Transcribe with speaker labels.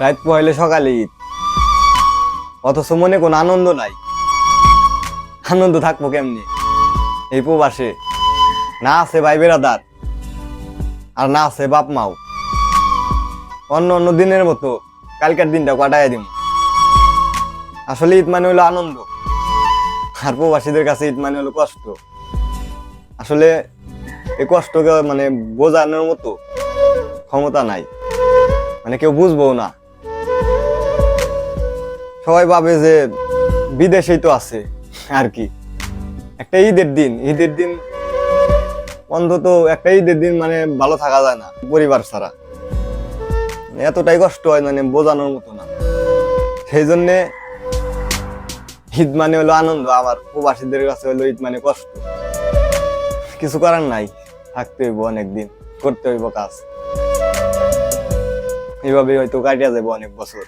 Speaker 1: রাত পহলে সকালে ঈদ। অথচ মনে কোনো আনন্দ নাই। আনন্দ থাকব কেমনি? এই প্রবাসে। না আছে ভাই বেড়াদার আর না আছে বাপ মাও। অন্য অন্য দিনের মতো কালকের দিনটা কাটাই দিব আসলে ঈদ মানে হলো আনন্দ। আর প্রবাসীদের কাছে ঈদ মানে হলো কষ্ট। আসলে এই কষ্টকে মানে বোঝানোর মতো ক্ষমতা নাই। মানে কেউ বুঝব না। সবাই ভাবে যে বিদেশেই তো আছে আর কি। একটা ঈদের দিন ঈদের দিন অন্তত একটা ঈদের দিন মানে ভালো থাকা যায় না পরিবার ছাড়া। মানে এতটাই কষ্ট হয় মানে বোঝানোর মতো না। সেই জন্যে ঈদ মানে হলো আনন্দ, আমার প্রবাসীদের কাছে হলো ঈদ মানে কষ্ট। কিছু করার নাই, থাকতে হইব অনেকদিন, করতে হইব কাজ। এইভাবে হয়তো কাটিয়া যাব অনেক বছর।